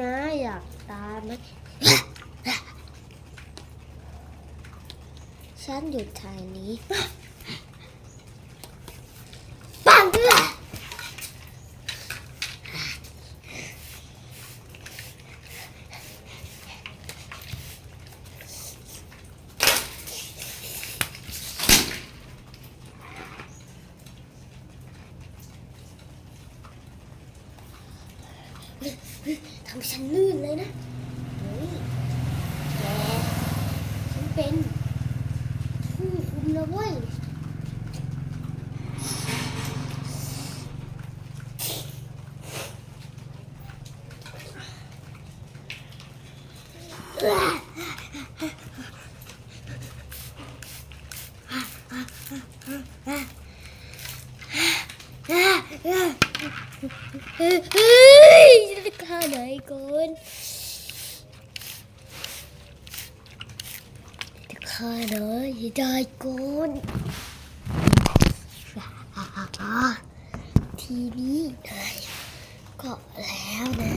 น้าอยากตายไหมฉันอยู่ทางนี้ ปังเลย ทำฉันลื่นเลยนะเฮ้ยแกฉันเป็นผู้คุมนะเว้ยเฮ้ยจะฆ่าไหนก่อน จะฆ่าไหนให้ได้ก่อนทีนี้ได้ก็แล้วนะ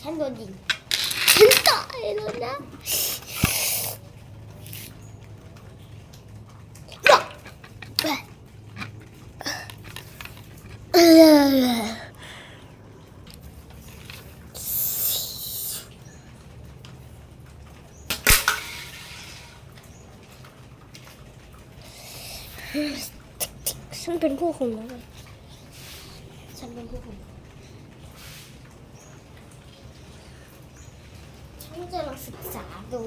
ฉันโดนยิงฉันตายแล้วนะเออ ฉันเป็นผู้คุมแล้วเลยฉันเป็นผู้คุมฉันจะลองศึกษาดู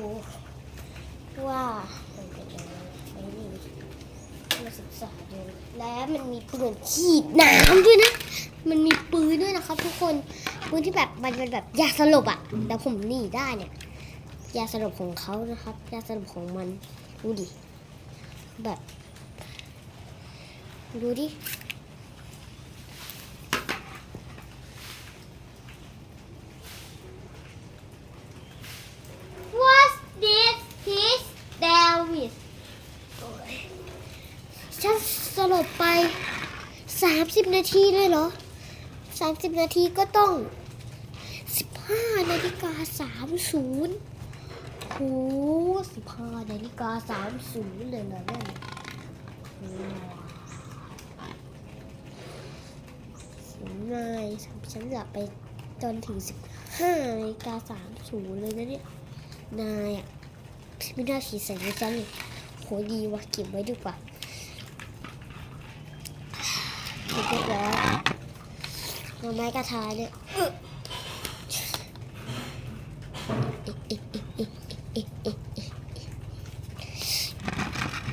ว่ามันเป็นยังไงไอ้นี่มาศึกษาดูและมันมีปืนฉีดน้ำด้วยนะ มันมีปืนด้วยนะครับ ทุกคนปืนที่แบบมันเป็นแบบยาสลบอะแต่ผมหนีได้เนี่ยยาสลบของเขานะครับยาสลบของมันดูดิแบบ ดูดิ What's this his Davis ฉันสลบไปสามสิบนาทีเลยเหรอสามสิบนาทีก็ต้องสิบห้านาฬิกาสามศูนย์โหสิบห้านาฬิกาสามศูนย์เลยนะเนี่ ยสิบนายฉันอยากไปจนถึงสิบห้านาฬิกาสามศูนย์เลยนะเนี่ยนายอะไม่น่าฉีดใส่ฉันเลยโหดีว่ะเก็บไว้ดีกว่าเรียบร้อยเอาไม้กระทาเนี่ยฉันเด็ก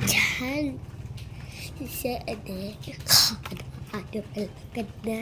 ขออ่านดูไปแล้วกั นนะ